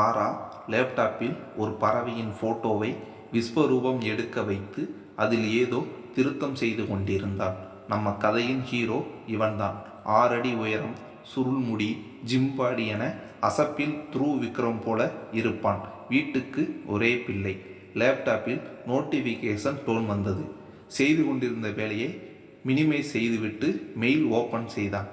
ஆரா லேப்டாப்பில் ஒரு பறவையின் போட்டோவை விஸ்வரூபம் எடுக்க வைத்து அதில் ஏதோ திருத்தம் செய்து கொண்டிருந்தான் நம்ம கதையின் ஹீரோ இவன்தான். ஆறடி உயரம் சுருள்முடி ஜிம்பாடி என அசப்பில் த்ரூ விக்ரம் போல இருப்பான். வீட்டுக்கு ஒரே பிள்ளை. லேப்டாப்பில் நோட்டிஃபிகேஷன் டோன் வந்தது. செய்து கொண்டிருந்த வேலையை மினிமைஸ் செய்துவிட்டு மெயில் ஓப்பன் செய்தான்.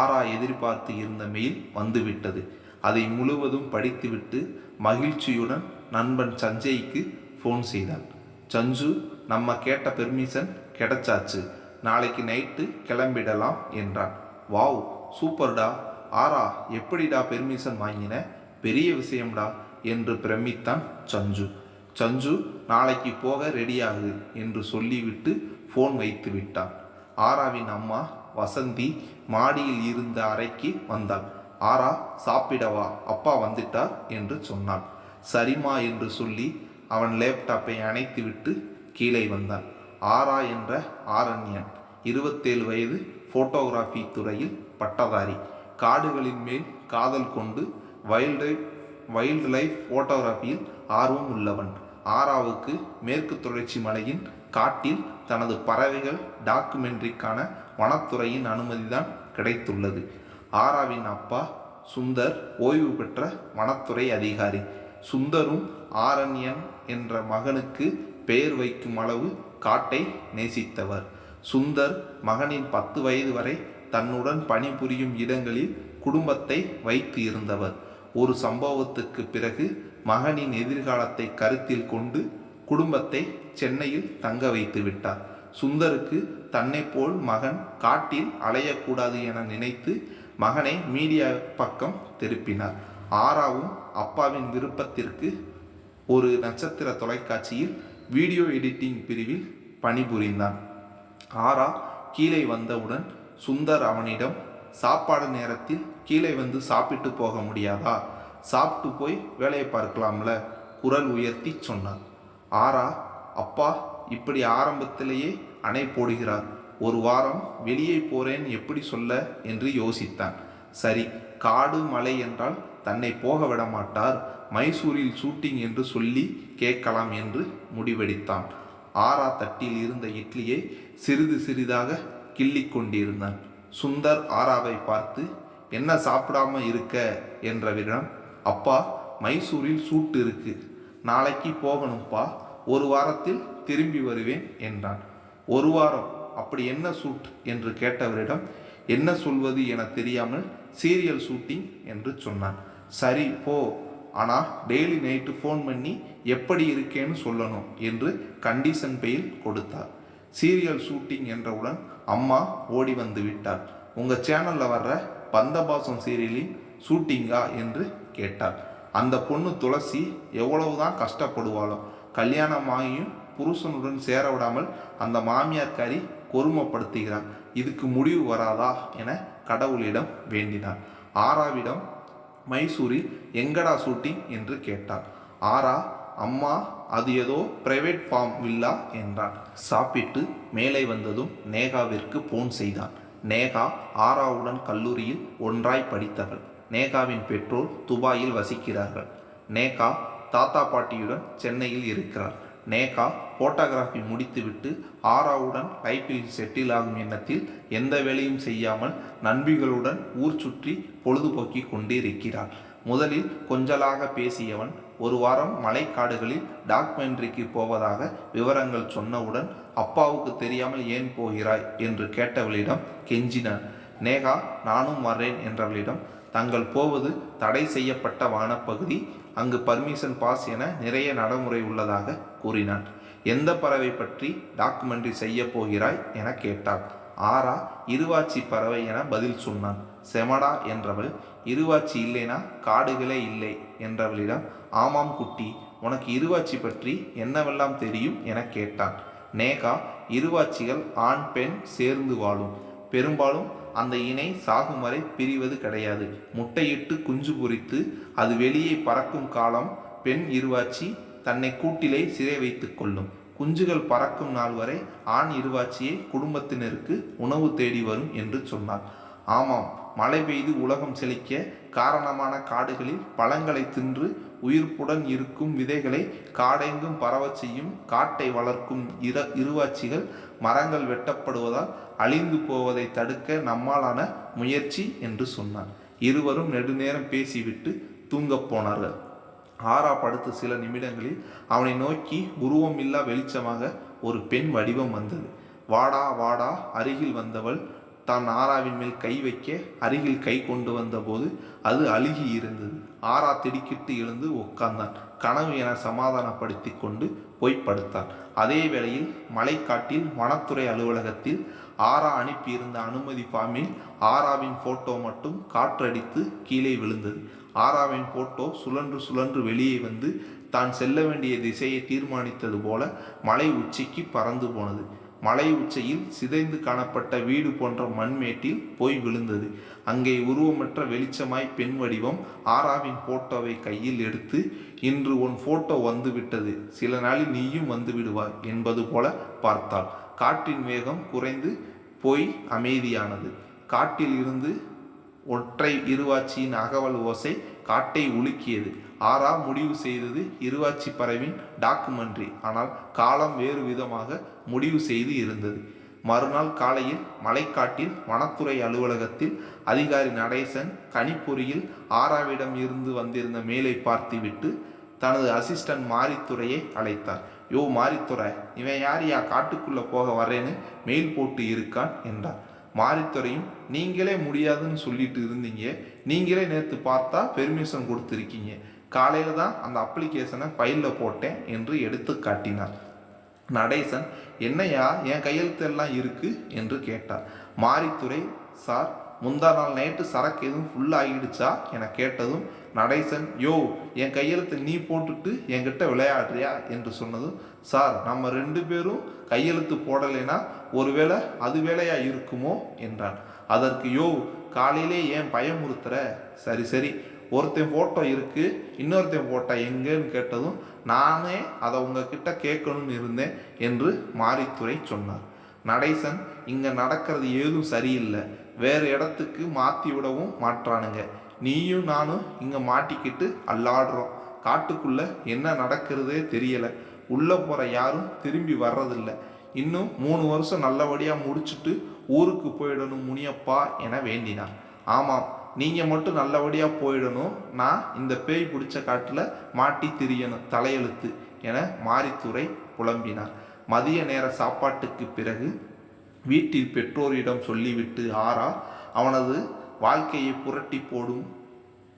ஆரா எதிர்பார்த்து இருந்த மெயில் வந்துவிட்டது. அதை முழுவதும் படித்துவிட்டு மகிழ்ச்சியுடன் நண்பன் சஞ்சய்க்கு ஃபோன் செய்தான் சஞ்சு நம்ம கேட்ட பெர்மிஷன் கிடைச்சாச்சு. நாளைக்கு நைட்டு கிளம்பிடலாம் என்றான். வாவ் சூப்பர்டா. ஆரா எப்படிடா பெர்மிஷன் வாங்கின? பெரிய விஷயம்டா என்று பிரமித்தான் சஞ்சு. சஞ்சு நாளைக்கு போக ரெடியாகு என்று சொல்லிவிட்டு ஃபோன் வைத்து விட்டான் ஆராவின் அம்மா வசந்தி மாடியில் இருந்த அறைக்கு வந்தாள். ஆரா சாப்பிடவா? அப்பா வந்துட்டார் என்று சொன்னான். சரிம்மா என்று சொல்லி அவன் லேப்டாப்பை அணைத்துவிட்டு கீழே வந்தான். ஆரா என்ற ஆரண்யன் இருபத்தேழு வயது ஃபோட்டோகிராஃபி துறையில் பட்டதாரி. காடுகளின் மேல் காதல் கொண்டு வைல்டு வைல்டு லைஃப் ஃபோட்டோகிராஃபியில் ஆர்வம் உள்ளவன். ஆராவுக்கு மேற்கு தொடர்ச்சி மலையின் காட்டில் தனது பறவைகள் டாக்குமெண்ட்ரிக்கான வனத்துறையின் அனுமதிதான் கிடைத்துள்ளது. ஆராவின் அப்பா சுந்தர் ஓய்வு பெற்ற வனத்துறை அதிகாரி. சுந்தரும் ஆரண்யன் என்ற மகனுக்கு பெயர் வைக்கும் அளவு காட்டை நேசித்தவர். சுந்தர் மகனின் பத்து வயது வரை தன்னுடன் பணிபுரியும் இடங்களில் குடும்பத்தை வைத்து இருந்தவர். ஒரு சம்பவத்துக்கு பிறகு மகனின் எதிர்காலத்தை கருத்தில் கொண்டு குடும்பத்தை சென்னையில் தங்க வைத்து விட்டார். சுந்தருக்கு தன்னை போல் மகன் காட்டில் அலையக்கூடாது என நினைத்து மகனை மீடியா பக்கம் திருப்பினார். ஆராவும் அப்பாவின் விருப்பத்திற்கு ஒரு நட்சத்திர தொலைக்காட்சியில் வீடியோ எடிட்டிங் பிரிவில் பணிபுரிந்தான். ஆரா கீழே வந்தவுடன் சுந்தர் அவனிடம் சாப்பாடு நேரத்தில் கீழே வந்து சாப்பிட்டு போக முடியாதா? சாப்பிட்டு போய் வேலையை பார்க்கலாம்ல? குரல் உயர்த்தி சொன்னார். ஆரா அப்பா இப்படி ஆரம்பத்திலேயே அணை போடுகிறார். ஒரு வாரம் வெளியே போறேன் எப்படி சொல்ல என்று யோசித்தான். சரி காடு மலை என்றால் தன்னை போக விட மாட்டார் மைசூரில் ஷூட்டிங் என்று சொல்லி கேட்கலாம் என்று முடிவெடுத்தான். ஆறா தட்டில் இருந்த இட்லியை சிறிது சிறிதாக கிள்ளி கொண்டிருந்தான். சுந்தர் ஆராவை பார்த்து என்ன சாப்பிடாம இருக்க? என்றவிடம் அப்பா மைசூரில் சூட்டு இருக்கு. நாளைக்கு போகணும்ப்பா ஒரு வாரத்தில் திரும்பி வருவேன் என்றான். ஒரு வாரம் அப்படி என்ன சூட் என்று கேட்டவரிடம் என்ன சொல்வது என தெரியாமல் சீரியல் ஷூட்டிங் என்று சொன்னான். சரி போ. ஆனால் டெய்லி நைட்டு ஃபோன் பண்ணி எப்படி இருக்கேன்னு சொல்லணும் என்று கண்டிஷன் பெயில் கொடுத்தார். சீரியல் ஷூட்டிங் என்றவுடன் அம்மா ஓடி வந்து விட்டார் உங்கள் சேனலில் வர்ற பந்தபாசம் சீரியலின் ஷூட்டிங்கா என்று கேட்டார் அந்த பொண்ணு துளசி எவ்வளவுதான் கஷ்டப்படுவாளோ கல்யாணம் ஆகியும் புருஷனுடன் சேர விடாமல் அந்த மாமியார்காரி கொடுமைப்படுத்துகிறார் இதுக்கு முடிவு வராதா என கடவுளிடம் வேண்டினான். ஆராவிடம் மைசூரில் எங்கடா ஷூட்டிங் என்று கேட்டார் ஆரா அம்மா அது ஏதோ பிரைவேட் ஃபார்ம் வில்லா என்றான். சாப்பிட்டு மேலே வந்ததும் நேகாவிற்கு போன் செய்தான். நேகா ஆராவுடன் கல்லூரியில் ஒன்றாய் படித்தவள். நேகாவின் பெற்றோர் துபாயில் வசிக்கிறார்கள். நேகா தாத்தா பாட்டியுடன் சென்னையில் இருக்கிறார். நேகா போட்டோகிராஃபி முடித்துவிட்டு ஆராவுடன் லைஃபில் செட்டில் ஆகும் எண்ணத்தில் எந்த வேலையும் செய்யாமல் நண்பிகளுடன் ஊர் சுற்றி பொழுதுபோக்கிக் கொண்டிருக்கிறார் முதலில் கொஞ்சலாக பேசியவன் ஒரு வாரம் மலைக்காடுகளில் டாக்குமெண்ட்ரிக்கு போவதாக விவரங்கள் சொன்னவுடன் அப்பாவுக்கு தெரியாமல் ஏன் போகிறாய்? என்று கேட்டவளிடம் கெஞ்சினான். நேகா நானும் வர்றேன் என்றவளிடம் தங்கள் போவது தடை செய்யப்பட்ட வானப்பகுதி அங்கு பர்மிஷன் பாஸ் என நிறைய நடைமுறை உள்ளதாக கூறினான். எந்த பறவை பற்றி டாக்குமெண்ட்ரி செய்ய போகிறாய் என கேட்டாள். ஆரா இருவாச்சி பறவை என பதில் சொன்னான். செமடா என்றவள் இருவாச்சி இல்லைனா காடுகளே இல்லை என்றவளிடம் ஆமாம் குட்டி உனக்கு இருவாச்சி பற்றி என்னவெல்லாம் தெரியும் என கேட்டான். நேகா இருவாச்சிகள் ஆண் பெண் சேர்ந்து வாழும். பெரும்பாலும் அந்த இணை சாகும் வரை பிரிவது கிடையாது. முட்டையிட்டு குஞ்சு பொரித்து அது வெளியே பறக்கும் காலம் பெண் இருவாச்சி தன்னை கூட்டிலே சிறை வைத்துக் கொள்ளும். குஞ்சுகள் பறக்கும் நாள் வரை ஆண் இருவாச்சியை குடும்பத்தினருக்கு உணவு தேடி வரும் என்று சொன்னார் ஆமாம் மழை பெய்து உலகம் செழிக்க காரணமான காடுகளில் பழங்களை தின்று உயிர்ப்புடன் இருக்கும் விதைகளை காடெங்கும் பரவச் செய்யும் காட்டை வளர்க்கும் இர இருவாட்சிகள் மரங்கள் வெட்டப்படுவதால் அழிந்து போவதை தடுக்க நம்மாலான முயற்சி என்று சொன்னான். இருவரும் நெடுநேரம் பேசிவிட்டு தூங்கப் போனார்கள். ஆறா படுத்த சில நிமிடங்களில் அவனை நோக்கி உருவமில்லா வெளிச்சமாக ஒரு பெண் வடிவம் வந்தது. வாடா வாடா அருகில் வந்தவள். தான் ஆராவின் மேல் கை வைக்க அருகில் கை கொண்டு வந்தபோது அது அழுகி இருந்தது. ஆரா திடுக்கிட்டு எழுந்து உட்கார்ந்தான் கனவு என சமாதானப்படுத்தி கொண்டு போய் படுத்தான். அதே வேளையில் மலைக்காட்டில் வனத்துறை அலுவலகத்தில் ஆரா அனுப்பியிருந்த அனுமதி ஃபார்மில் ஆராவின் போட்டோ மட்டும் காற்றடித்து கீழே விழுந்தது. ஆராவின் போட்டோ சுழன்று சுழன்று வெளியே வந்து தான் செல்ல வேண்டிய திசையை தீர்மானித்தது போல மலை உச்சிக்கு பறந்து போனது. மலை உச்சியில் சிதைந்து காணப்பட்ட வீடு போன்ற மண்மேட்டில் போய் விழுந்தது. அங்கே உருவமற்ற வெளிச்சமாய் பெண் வடிவம் ஆராவின் போட்டோவை கையில் எடுத்து இன்று உன் போட்டோ வந்துவிட்டது. சில நாளில் நீயும் வந்து விடுவாய் என்பது போல பார்த்தாள். காற்றின் வேகம் குறைந்து போய் அமைதியானது. காட்டில் இருந்து ஒற்றை இருவாச்சியின் அகவல் ஓசை காட்டை உலுக்கியது. ஆரா முடிவு செய்தது இருவாச்சி பறவின் டாக்குமெண்ட்ரி. ஆனால் காலம் வேறு விதமாக முடிவு செய்து இருந்தது. மறுநாள் காலையில் மலைக்காட்டில் வனத்துறை அலுவலகத்தில் அதிகாரி நடேசன் கணிப்பொறியில் ஆராவிடம் இருந்து வந்திருந்த மேலை பார்த்துவிட்டு தனது அசிஸ்டன்ட் மாரித்துறையை அழைத்தார். யோ மாரித்துறை இவன் யார் யா காட்டுக்குள்ளே போக வரேன்னு மெயில் போட்டு இருக்கான் என்றார். மாரித்துறையும் நீங்களே முடியாதுன்னு சொல்லிட்டு இருந்தீங்க. நீங்களே நேற்று பார்த்தா பெர்மிஷன் கொடுத்துருக்கீங்க. காலையில் தான் அந்த அப்ளிகேஷனை ஃபைலில் போட்டேன் என்று எடுத்து காட்டினார். நடேசன் என்னையா என் கையெழுத்து எல்லாம் என்று கேட்டார். மாரித்துறை சார் முந்தா நாள் நைட்டு சரக்கு எதுவும் ஃபுல் ஆகிடுச்சா என கேட்டதும் நடேசன் யோ என் கையெழுத்தை நீ போட்டுட்டு என்கிட்ட விளையாடுறியா? என்று சொன்னதும் சார் நம்ம ரெண்டு பேரும் கையெழுத்து போடலைன்னா ஒருவேளை அது வேலையாக இருக்குமோ? என்றான். அதற்கு யோ காலையிலே ஏன் பயமுறுத்துற? சரி சரி ஒருத்தன் ஃபோட்டோ இருக்கு இன்னொருத்தன் ஃபோட்டோ எங்கேன்னு கேட்டதும் நானே அதை உங்ககிட்ட கேட்கணும்னு இருந்தேன் என்று மாரித்துறை சொன்னார். நடேசன் இங்கே நடக்கிறது ஏதும் சரியில்லை. வேறு இடத்துக்கு மாற்றி விடவும் மாற்றானுங்க நீயும் நானும் இங்கே மாட்டிக்கிட்டு அல்லாடுறோம். காட்டுக்குள்ளே என்ன நடக்கிறதே தெரியலை. உள்ளே போகிற யாரும் திரும்பி வர்றதில்லை. இன்னும் மூணு வருஷம் நல்லபடியாக முடிச்சுட்டு ஊருக்கு போயிடணும் முனியப்பா என வேண்டினார் ஆமாம் நீங்கள் மட்டும் நல்லபடியாக போயிடணும். நான் இந்த பேய் பிடிச்ச காட்டில் மாட்டி திரியணும் தலையெழுத்து என மாரித்துறை புலம்பினார் மதிய நேர சாப்பாட்டுக்கு பிறகு வீட்டில் பெற்றோரிடம் சொல்லிவிட்டு ஆரா அவனது வாழ்க்கையை புரட்டி போடும்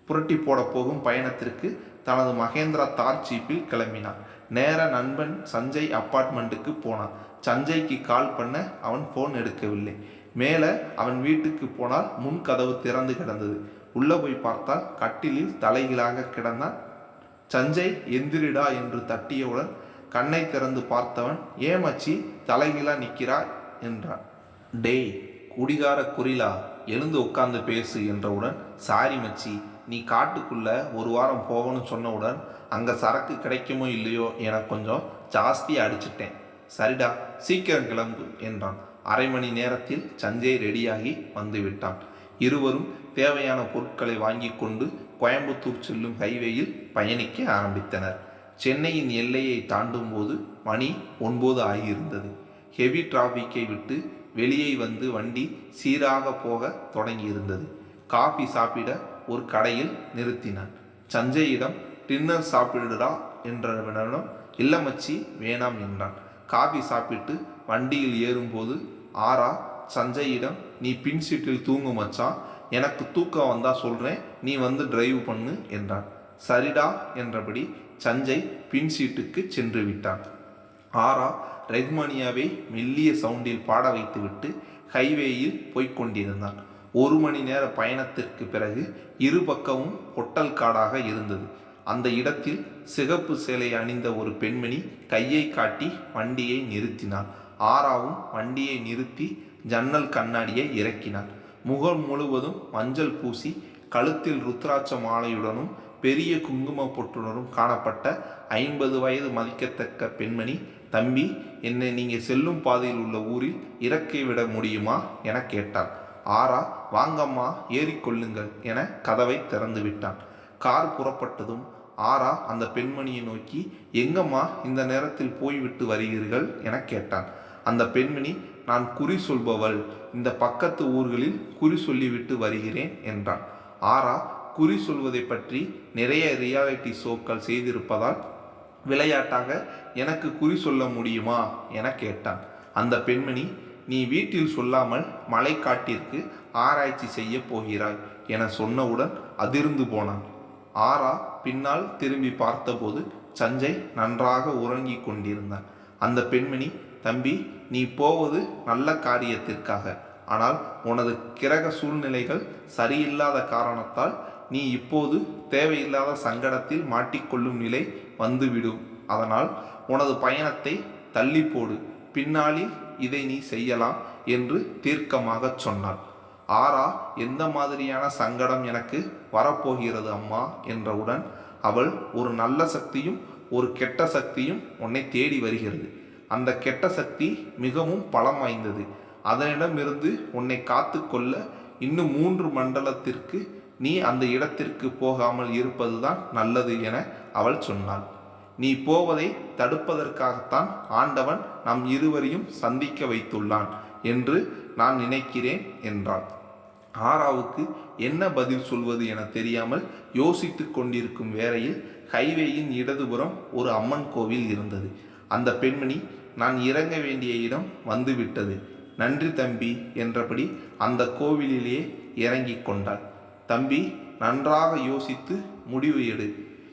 புரட்டி போட போகும் பயணத்திற்கு தனது மகேந்திரா தார் ஜீப்பில் கிளம்பினான். நேர நண்பன் சஞ்சய் அப்பார்ட்மெண்ட்டுக்கு போனான். சஞ்சய்க்கு கால் பண்ண அவன் ஃபோன் எடுக்கவில்லை. மேலே அவன் வீட்டுக்கு போனால் முன் கதவு திறந்து கிடந்தது. உள்ளே போய் பார்த்தால் கட்டிலில் தலைகீழாக கிடந்தான். சஞ்சய் எந்திரிடா என்று தட்டியவுடன் கண்ணை திறந்து பார்த்தவன் ஏமச்சி தலைகீழா நிற்கிறா என்றான். டேய் குடிகார குறிலா எழுந்து உட்கார்ந்து பேசு என்றவுடன் சாரி மச்சி நீ காட்டுக்குள்ள ஒரு வாரம் போகணும்னு சொன்னவுடன் அங்கே சரக்கு கிடைக்குமோ இல்லையோ என கொஞ்சம் ஜாஸ்தியாக அடிச்சிட்டேன். சரிடா சீக்கிரம் கிளம்பு என்றான். அரை மணி நேரத்தில் சஞ்சய் ரெடியாகி வந்துவிட்டான். இருவரும் தேவையான பொருட்களை வாங்கி கொண்டு கோயம்புத்தூர் செல்லும் ஹைவேயில் பயணிக்க ஆரம்பித்தனர். சென்னையின் எல்லையை தாண்டும் போது மணி ஒன்பது ஆகியிருந்தது. ஹெவி டிராஃபிக்கை விட்டு வெளியே வந்து வண்டி சீராக போக தொடங்கியிருந்தது. காஃபி சாப்பிட ஒரு கடையில் நிறுத்தினான். சஞ்சயிடம் டின்னர் சாப்பிடுடா என்றவனிடம் இல்லமச்சி வேணாம் என்றான். காஃபி சாப்பிட்டு வண்டியில் ஏறும்போது ஆரா சஞ்சயிடம் நீ பின் சீட்டில் தூங்கு மச்சான் எனக்கு தூக்கம் வந்தால் சொல்கிறேன் நீ வந்து டிரைவ் பண்ணு என்றான். சரிடா என்றபடி சஞ்சய் பின் சீட்டுக்கு சென்று விட்டான். ஆரா ரெஹ்மானியாவை மெல்லிய சவுண்டில் பாட வைத்துவிட்டு ஹைவேயில் போய்க் கொண்டிருந்தான் ஒரு மணி நேர பயணத்திற்கு பிறகு இரு பக்கமும் பொட்டல் காடாக இருந்தது. அந்த இடத்தில் சிகப்பு சேலை அணிந்த ஒரு பெண்மணி கையை காட்டி வண்டியை நிறுத்தினாள். ஆறாவும் வண்டியை நிறுத்தி ஜன்னல் கண்ணாடியை இறக்கினார் முகம் முழுவதும் மஞ்சள் பூசி கழுத்தில் ருத்ராட்ச மாலையுடனும் பெரிய குங்கும பொட்டுடனும் காணப்பட்ட ஐம்பது வயது மதிக்கத்தக்க பெண்மணி தம்பி என்னை நீங்கள் செல்லும் பாதையில் உள்ள ஊரில் இறக்கி விட முடியுமா? என கேட்டார் ஆரா வாங்கம்மா ஏறிக்கொள்ளுங்கள் என கதவை திறந்து விட்டான். கார் புறப்பட்டதும் ஆரா அந்த பெண்மணியை நோக்கி எங்கம்மா இந்த நேரத்தில் போய்விட்டு வருகிறீர்கள்? என கேட்டான். அந்த பெண்மணி நான் குறி சொல்பவள். இந்த பக்கத்து ஊர்களில் குறி சொல்லிவிட்டு வருகிறேன் என்றான். ஆரா குறி சொல்வதை பற்றி நிறைய ரியாலிட்டி ஷோக்கள் செய்திருப்பதால் விளையாட்டாக எனக்கு குறி சொல்ல முடியுமா? என கேட்டான். அந்த பெண்மணி நீ வீட்டில் சொல்லாமல் மலைக்காட்டிற்கு ஆராய்ச்சி செய்ய போகிறாய் என சொன்னவுடன் அதிர்ந்து போனான். ஆரா பின்னால் திரும்பி பார்த்தபோது சஞ்சய் நன்றாக உறங்கிக் கொண்டிருந்தான். அந்த பெண்மணி தம்பி நீ போவது நல்ல காரியத்திற்காக. ஆனால் உனது கிரக சூழ்நிலைகள் சரியில்லாத காரணத்தால் நீ இப்போது தேவையில்லாத சங்கடத்தில் மாட்டிக்கொள்ளும் நிலை வந்துவிடும். அதனால் உனது பயணத்தை தள்ளி போடு பின்னாளில் இதை நீ செய்யலாம் என்று தீர்க்கமாகச் சொன்னாள். ஆரா எந்த மாதிரியான சங்கடம் எனக்கு வரப்போகிறது அம்மா? என்றவுடன் அவள் ஒரு நல்ல சக்தியும் ஒரு கெட்ட சக்தியும் உன்னை தேடி வருகிறது. அந்த கெட்ட சக்தி மிகவும் பலம் வாய்ந்தது. அதனிடமிருந்து உன்னை காத்து கொள்ள இன்னும் மூன்று மண்டலத்திற்கு நீ அந்த இடத்திற்கு போகாமல் இருப்பதுதான் நல்லது என அவள் சொன்னாள். நீ போவதை தடுப்பதற்காகத்தான் ஆண்டவன் நம் இருவரையும் சந்திக்க வைத்துள்ளான் என்று நான் நினைக்கிறேன் என்றாள். ஆராவுக்கு என்ன பதில் சொல்வது என தெரியாமல் யோசித்து கொண்டிருக்கும் வேளையில் ஹைவேயின் இடதுபுறம் ஒரு அம்மன் கோவில் இருந்தது. அந்த பெண்மணி நான் இறங்க வேண்டிய இடம் வந்துவிட்டது. நன்றி தம்பி என்றபடி அந்த கோவிலிலேயே இறங்கிக் கொண்டாள். தம்பி நன்றாக யோசித்து முடிவு எடு.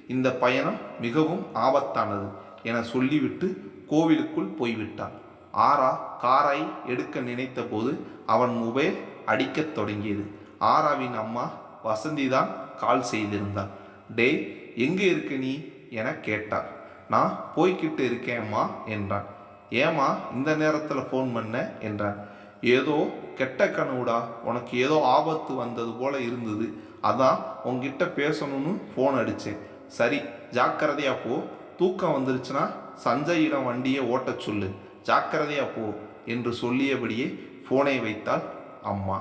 இந்த பயணம் மிகவும் ஆபத்தானது என சொல்லிவிட்டு கோவிலுக்குள் போய்விட்டான். ஆரா காரை எடுக்க நினைத்தபோது அவன் மொபைல் அடிக்கத் தொடங்கியது. ஆராவின் அம்மா வசந்தி தான் கால் செய்திருந்தாள். டேய் எங்கே இருக்க நீ? என கேட்டார். நான் போய்கிட்டு இருக்கேம்மா என்றான். ஏம்மா இந்த நேரத்தில் ஃபோன் பண்ண? என்றான். ஏதோ கெட்ட கனவுடா உனக்கு ஏதோ ஆபத்து வந்தது போல இருந்தது. அதான் உங்ககிட்ட பேசணும்னு ஃபோன் அடித்தேன் சரி ஜாக்கிரதையா போ. தூக்கம் வந்துருச்சுன்னா சஞ்சயிடம் வண்டியை ஓட்டச் சொல்லு. ஜாக்கிரதையா போ என்று சொல்லியபடியே ஃபோனை வைத்தாள் அம்மா.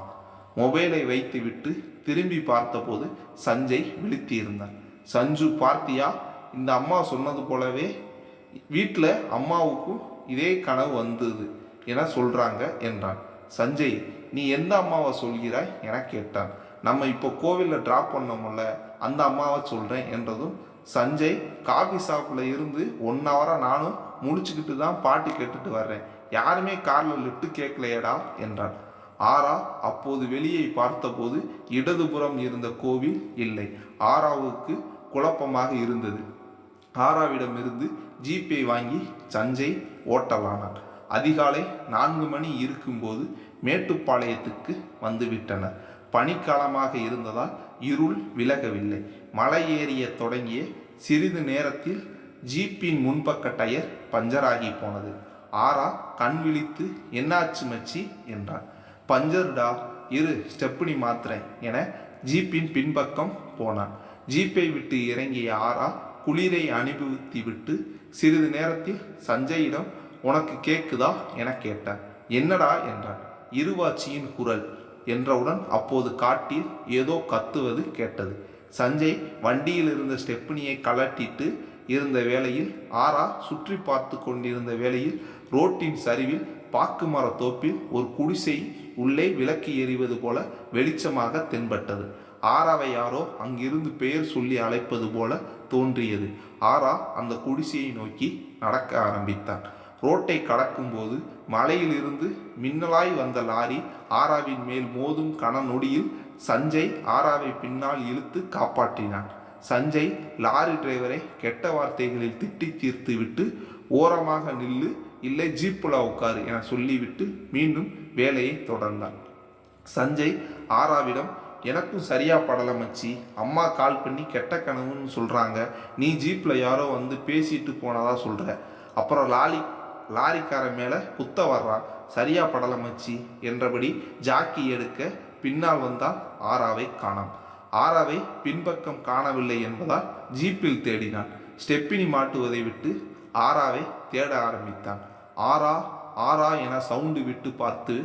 மொபைலை வைத்துவிட்டு திரும்பி பார்த்தபோது சஞ்சய் விழித்திருந்தான். சஞ்சு பார்த்தியா? இந்த அம்மா சொன்னது போலவே வீட்டில் அம்மாவுக்கும் இதே கனவு வந்தது என சொல்கிறாங்க என்றான். சஞ்சய் நீ எந்த அம்மாவை சொல்கிறாய்? என கேட்டான். நம்ம இப்போ கோவிலில் ட்ராப் பண்ணோம்ல அந்த அம்மாவை சொல்கிறேன் என்றதும் சஞ்சய் காஃபி ஷாப்பில் இருந்து ஒன் ஹவராக நானும் முடிச்சுக்கிட்டு தான் பாட்டு கேட்டுட்டு வர்றேன். யாருமே காரில் லிஃப்ட் கேட்கலையடா என்றான். ஆரா அப்போது வெளியே பார்த்தபோது இடதுபுறம் இருந்த கோவில் இல்லை. ஆராவுக்கு குழப்பமாக இருந்தது. ஆராவிடமிருந்து ஜிபே வாங்கி சஞ்சய் ஓட்டலானான். அதிகாலை நான்கு மணி இருக்கும்போது மேட்டுப்பாளையத்துக்கு வந்துவிட்டனர் பனிக்காலமாக இருந்ததால் இருள் விலகவில்லை. மலை ஏறிய தொடங்கிய சிறிது நேரத்தில் ஜீப்பின் முன்பக்க டயர் பஞ்சராகி போனது. ஆரா கண் விழித்து என்னாச்சு மச்சி? என்றான். பஞ்சர்டா இரு ஸ்டெப்னி மாத்திரேன் என ஜீப்பின் பின்பக்கம் போனான். ஜீப்பை விட்டு இறங்கிய ஆரா குளிரை அனுபவித்து விட்டு சிறிது நேரத்தில் சஞ்சயிடம் உனக்கு கேக்குதா? என கேட்டான் என்னடா? என்றான் இருவாச்சியின் குரல் என்றவுடன் அப்போது காட்டில் ஏதோ கத்துவது கேட்டது. சஞ்சய் வண்டியில் இருந்த ஸ்டெப்னியை கலட்டிட்டு இருந்த வேளையில் ஆரா சுற்றி பார்த்து கொண்டிருந்த வேளையில் ரோட்டின் சரிவில் பாக்கு மர தோப்பில் ஒரு குடிசை உள்ளே விளக்கு எறிவது போல வெளிச்சமாக தென்பட்டது. ஆராவை யாரோ அங்கிருந்து பெயர் சொல்லி அழைப்பது போல தோன்றியது. ஆரா அந்த குடிசையை நோக்கி நடக்க ஆரம்பித்தான். ரோட்டை கடக்கும்போது மலையிலிருந்து மின்னலாய் வந்த லாரி ஆராவின் மேல் மோதும் கன நொடியில் சஞ்சய் ஆராவை பின்னால் இழுத்து காப்பாற்றினான். சஞ்சய் லாரி டிரைவரை கெட்ட வார்த்தைகளில் திட்டி தீர்த்து விட்டு ஓரமாக நில்லு இல்லை ஜீப்புல உட்காரு என சொல்லிவிட்டு மீண்டும் வேலையை தொடர்ந்தான். சஞ்சய் ஆராவிடம் எனக்கும் சரியா படலை மச்சி அம்மா கால் பண்ணி கெட்ட கனவுன்னு சொல்கிறாங்க நீ ஜீப்பில் யாரோ வந்து பேசிட்டு போனதா சொல்கிற அப்புறம் லாரி லாரிக்காரன் மேலே குத்த வர்றான் சரியா படலம் மச்சி என்றபடி ஜாக்கி எடுக்க பின்னால் வந்தால் ஆராவை காணாம். ஆராவை பின்பக்கம் காணவில்லை என்பதால் ஜீப்பில் தேடினான். ஸ்டெப்பினி மாட்டுவதை விட்டு ஆராவை தேட ஆரம்பித்தான். ஆரா ஆரா என சவுண்டு விட்டு பார்த்து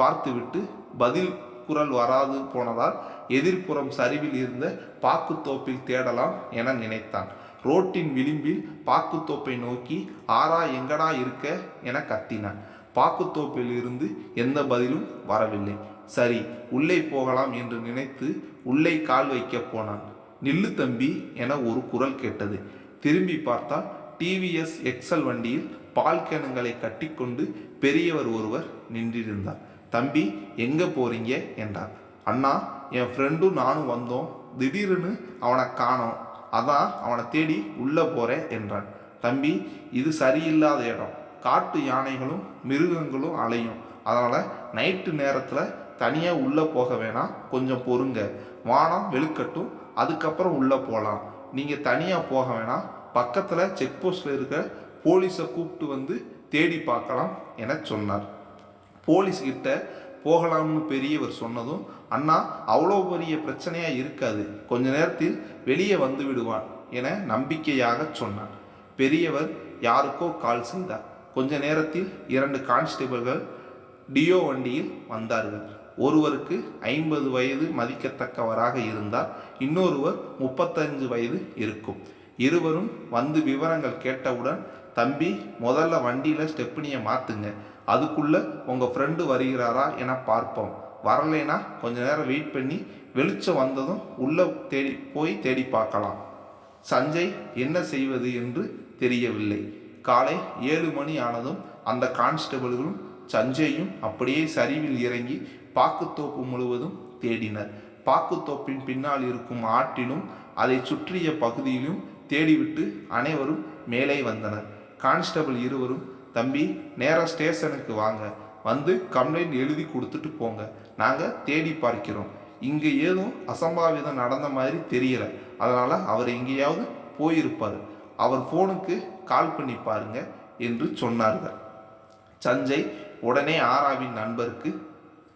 பார்த்துவிட்டு பதில் குரல் வராது போனதால் எதிர்ப்புறம் சரிவில் இருந்த பாக்குத்தோப்பில் தேடலாம் என நினைத்தான். ரோட்டின் விளிம்பில் பாக்குத்தோப்பை நோக்கி ஆரா எங்கடா இருக்க? என கத்தினான். பாக்குத்தோப்பிலிருந்து எந்த பதிலும் வரவில்லை. சரி உள்ளே போகலாம் என்று நினைத்து உள்ளே கால் வைக்கப் போனான். நில்லு தம்பி என ஒரு குரல் கேட்டது. திரும்பி பார்த்தால் டிவிஎஸ் எக்ஸல் வண்டியில் பால் கேனுங்களை கட்டிக்கொண்டு பெரியவர் ஒருவர் நின்றிருந்தார். தம்பி எங்க போறீங்க? என்றார். அண்ணா என் ஃப்ரெண்டும் நானும் வந்தோம். திடீர்னு அவனை காணோம். அதான் அவனை தேடி உள்ளே போகிறேன் என்றான். தம்பி இது சரியில்லாத இடம். காட்டு யானைகளும் மிருகங்களும் அலையும். அதனால் நைட்டு நேரத்தில் தனியாக உள்ளே போக வேணாம். கொஞ்சம் பொறுங்க. வானம் வெளுக்கட்டும். அதுக்கப்புறம் உள்ளே போகலாம் நீங்கள் தனியாக போக வேணாம். பக்கத்தில் செக் போஸ்ட்டில் இருக்க போலீஸை கூப்பிட்டு வந்து தேடி பார்க்கலாம் என சொன்னார். போலீஸ்கிட்ட போகலாம்னு பெரியவர் சொன்னதும் அண்ணா அவ்வளோ பெரிய பிரச்சனையாக இருக்காது. கொஞ்ச நேரத்தில் வெளியே வந்து விடுவான் என நம்பிக்கையாக சொன்னார் பெரியவர் யாருக்கோ கால் செய்தார். கொஞ்ச நேரத்தில் இரண்டு கான்ஸ்டபிள்கள் டியோ வண்டியில் வந்தார்கள். ஒருவருக்கு ஐம்பது வயது மதிக்கத்தக்கவராக இருந்தார். இன்னொருவர் முப்பத்தஞ்சு வயது இருக்கும். இருவரும் வந்து விவரங்கள் கேட்டவுடன் தம்பி முதல்ல வண்டியில் ஸ்டெப்னியை மாற்றுங்க அதுக்குள்ளே உங்கள் ஃப்ரெண்டு வருகிறாரா என பார்ப்போம். வரலைன்னா கொஞ்ச நேரம் வெயிட் பண்ணி வெளிச்சம் வந்ததும் உள்ளே தேடி போய் தேடி பார்க்கலாம். சஞ்சய் என்ன செய்வது என்று தெரியவில்லை. காலை ஏழு மணி ஆனதும் அந்த கான்ஸ்டபிள்களும் சஞ்சயும் அப்படியே சரிவில் இறங்கி பாக்குத்தோப்பு முழுவதும் தேடினர். பாக்குத்தோப்பின் பின்னால் இருக்கும் ஆற்றிலும் அதை சுற்றிய பகுதியிலும் தேடிவிட்டு அனைவரும் மேலே வந்தனர். கான்ஸ்டபிள் இருவரும் தம்பி நேராக ஸ்டேஷனுக்கு வாங்க. வந்து கம்ப்ளைண்ட் எழுதி கொடுத்துட்டு போங்க. நாங்கள் தேடி பார்க்கிறோம். இங்கே ஏதும் அசம்பாவிதம் நடந்த மாதிரி தெரியல. அதனால் அவர் எங்கேயாவது போயிருப்பார். அவர் ஃபோனுக்கு கால் பண்ணி பாருங்க என்று சொன்னார்கள். சஞ்சய் உடனே ஆராவின் நண்பருக்கு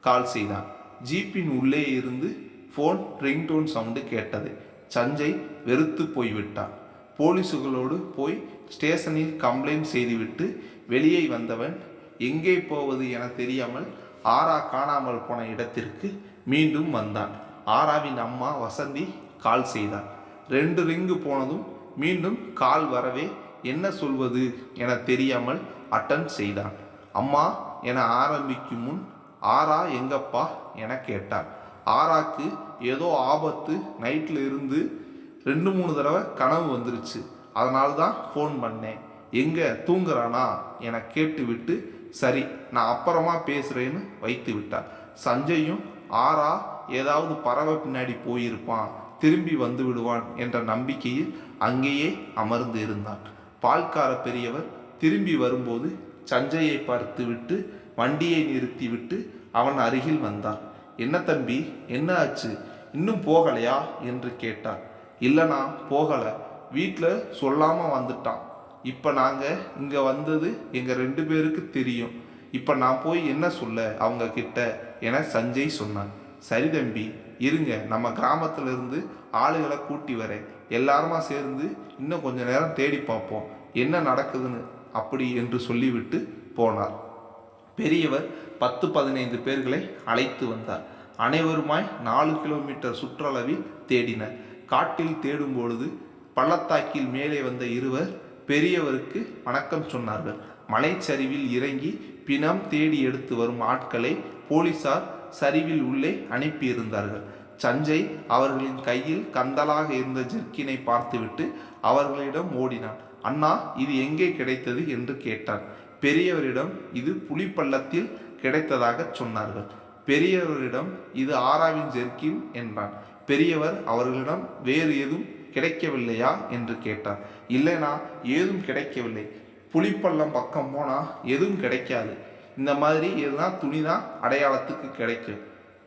கால் செய்தான். ஜீப்பின் உள்ளே இருந்து ஃபோன் ரிங்டோன் சவுண்டு கேட்டது. சஞ்சய் வெறுத்து போய்விட்டான். போலீஸுகளோடு போய் ஸ்டேஷனில் கம்ப்ளைண்ட் செய்துவிட்டு வெளியே வந்தவன் எங்கே போவது என தெரியாமல் ஆரா காணாமல் போன இடத்திற்கு மீண்டும் வந்தான். ஆராவின் அம்மா வசந்தி கால் செய்தார் ரெண்டு ரிங்கு போனதும் மீண்டும் கால் வரவே என்ன சொல்வது என தெரியாமல் அட்டன் செய்தான். அம்மா என ஆரம்பிக்கும் முன் ஆரா எங்கப்பா என கேட்டார் ஆராக்கு ஏதோ ஆபத்து நைட்டில் இருந்து ரெண்டு மூணு தடவை கனவு வந்துருச்சு. அதனால தான் ஃபோன் பண்ணேன். எங்கே தூங்குறானா என கேட்டுவிட்டு சரி நான் அப்புறமா பேசுகிறேன்னு வைத்து விட்டார். சஞ்சயும் ஆறா ஏதாவது பறவை பின்னாடி போயிருப்பான் திரும்பி வந்து விடுவான் என்ற நம்பிக்கையில் அங்கேயே அமர்ந்து இருந்தான் பால்கார பெரியவர் திரும்பி வரும்போது சஞ்சயை பார்த்துவிட்டு வண்டியை நிறுத்திவிட்டு அவன் அருகில் வந்தான் என்ன தம்பி என்ன ஆச்சு? இன்னும் போகலையா? என்று கேட்டார். இல்லைண்ணா போகலை. வீட்டில் சொல்லாமல் வந்துட்டான். இப்போ நாங்கள் இங்கே வந்தது எங்கள் ரெண்டு பேருக்கு தெரியும். இப்போ நான் போய் என்ன சொல்ல அவங்க கிட்ட? என சஞ்சய் சொன்னான். சரி தம்பி இருங்க. நம்ம கிராமத்திலிருந்து ஆளுகளை கூட்டி வரேன். எல்லாருமா சேர்ந்து இன்னும் கொஞ்ச நேரம் தேடி பார்ப்போம். என்ன நடக்குதுன்னு அப்படி என்று சொல்லிவிட்டு போனார். பெரியவர் பத்து பதினைந்து பேர்களை அழைத்து வந்தார். அனைவருமாய் நாலு கிலோமீட்டர் சுற்றளவில் தேடினர். காட்டில் தேடும் பொழுது பள்ளத்தாக்கில் மேலே வந்த இருவர் பெரியவருக்கு வணக்கம் சொன்னார்கள். மலைச்சரிவில் இறங்கி பிணம் தேடி எடுத்து வரும் ஆட்களை போலீசார் சரிவில் உள்ளே அனுப்பியிருந்தார்கள். சஞ்சய் அவர்களின் கையில் கந்தலாக இருந்த ஜெர்க்கினை பார்த்துவிட்டு அவர்களிடம் ஓடினான். அண்ணா இது எங்கே கிடைத்தது? என்று கேட்டான். பெரியவரிடம் இது புலிப்பள்ளத்தில் கிடைத்ததாக சொன்னார்கள். பெரியவரிடம் இது ஆராவின் ஜெர்க்கின் என்றான் பெரியவர் அவர்களிடம் வேறு எதுவும் கிடைக்கவில்லையா? என்று கேட்டார். இல்லைனா ஏதும் கிடைக்கவில்லை. புளிப்பள்ளம் பக்கம் போனால் எதுவும் கிடைக்காது. இந்த மாதிரி எதுனா துணி தான் அடையாளத்துக்கு கிடைக்கும்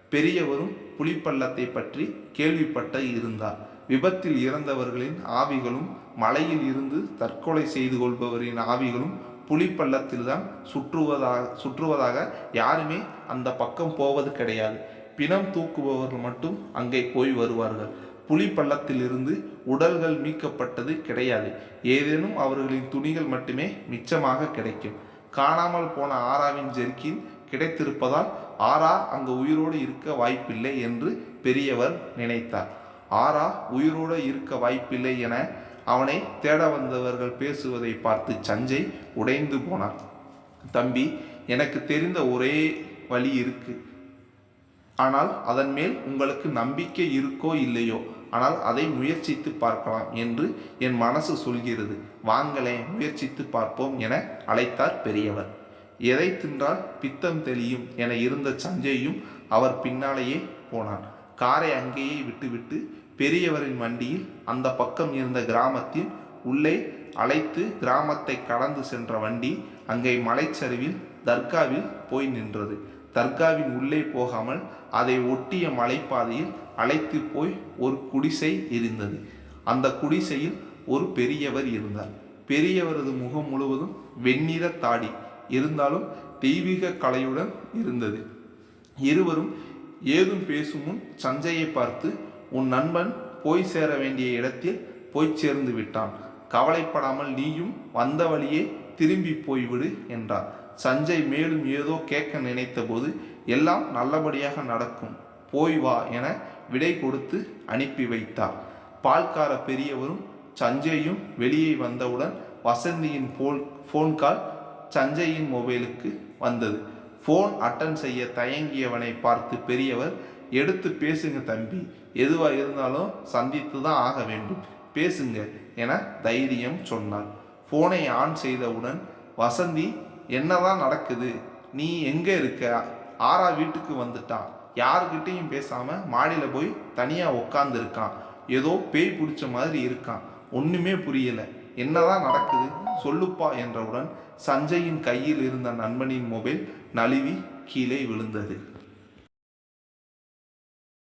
பெரியவரும் புலிப்பள்ளத்தை பற்றி கேள்விப்பட்ட இருந்தார். விபத்தில் இறந்தவர்களின் ஆவிகளும் மலையில் இருந்து தற்கொலை செய்து கொள்பவரின் ஆவிகளும் புலிப்பள்ளத்தில் தான் சுற்றுவதாக சுற்றுவதாக யாருமே அந்த பக்கம் போவது கிடையாது. பிணம் தூக்குபவர்கள் மட்டும் அங்கே போய் வருவார்கள். புலி பள்ளத்திலிருந்து உடல்கள் மீட்கப்பட்டது கிடையாது. ஏதேனும் அவர்களின் துணிகள் மட்டுமே மிச்சமாக கிடைக்கும். காணாமல் போன ஆராவின் ஜெர்கின் கிடைத்திருப்பதால் ஆரா அங்கு உயிரோடு இருக்க வாய்ப்பில்லை என்று பெரியவர் நினைத்தார். ஆரா உயிரோடு இருக்க வாய்ப்பில்லை என அவனை தேட வந்தவர்கள் பேசுவதை பார்த்து சஞ்சய் உடைந்து போனான். தம்பி எனக்கு தெரிந்த ஒரே வழி இருக்கு. ஆனால் அதன் மேல் உங்களுக்கு நம்பிக்கை இருக்கோ இல்லையோ? ஆனால் அதை முயற்சித்து பார்க்கலாம் என்று என் மனசு சொல்கிறது. வாங்களேன் முயற்சித்து பார்ப்போம் என அழைத்தார் பெரியவர். எதை தின்றால் பித்தம் தெளியும் என இருந்த சஞ்சயும் அவர் பின்னாலேயே போனான். காரை அங்கேயே விட்டுவிட்டு பெரியவரின் வண்டியில் அந்த பக்கம் இருந்த கிராமத்தில் உள்ளே அழைத்து கிராமத்தை கடந்து சென்ற வண்டி அங்கே மலைச்சரிவில் தர்காவில் போய் நின்றது. தர்காவின் உள்ளே போகாமல் அதை ஒட்டிய மலைப்பாதையில் அழைத்து போய் ஒரு குடிசை இருந்தது அந்த குடிசையில் ஒரு பெரியவர் இருந்தார். பெரியவரது முகம் முழுவதும் வெண்ணிற தாடி இருந்தாலும் தெய்வீக கலையுடன் இருந்தது. இருவரும் ஏதும் பேசும் முன் சஞ்சயை பார்த்து உன் நண்பன் போய் சேர வேண்டிய இடத்தில் போய் சேர்ந்து விட்டான். கவலைப்படாமல் நீயும் வந்த வழியே திரும்பி போய்விடு என்றார். சஞ்சய் மேலும் ஏதோ கேட்க நினைத்தபோது எல்லாம் நல்லபடியாக நடக்கும். போய் வா என விடை கொடுத்து அனுப்பி வைத்தார். பால்கார பெரியவரும் சஞ்சயும் வெளியே வந்தவுடன் வசந்தியின் போல் ஃபோன் கால் சஞ்சயின் மொபைலுக்கு வந்தது. ஃபோன் அட்டன் செய்ய தயங்கியவனை பார்த்து பெரியவர் எடுத்து பேசுங்க தம்பி. எதுவாக இருந்தாலும் சந்தித்து தான் ஆக வேண்டும். பேசுங்க என தைரியம் சொன்னார் ஃபோனை ஆன் செய்தவுடன் வசந்தி என்னதான் நடக்குது? நீ எங்கே இருக்க? ஆறா வீட்டுக்கு வந்துட்டான். யாருக்கிட்டேயும் பேசாமல் மாடியில் போய் தனியாக உட்காந்துருக்கான் ஏதோ பேய் பிடிச்ச மாதிரி இருக்கான். ஒன்றுமே புரியலை. என்னதான் நடக்குது? சொல்லுப்பா என்றவுடன் சஞ்சயின் கையில் இருந்த நண்பனின் மொபைல் நழுவி கீழே விழுந்தது.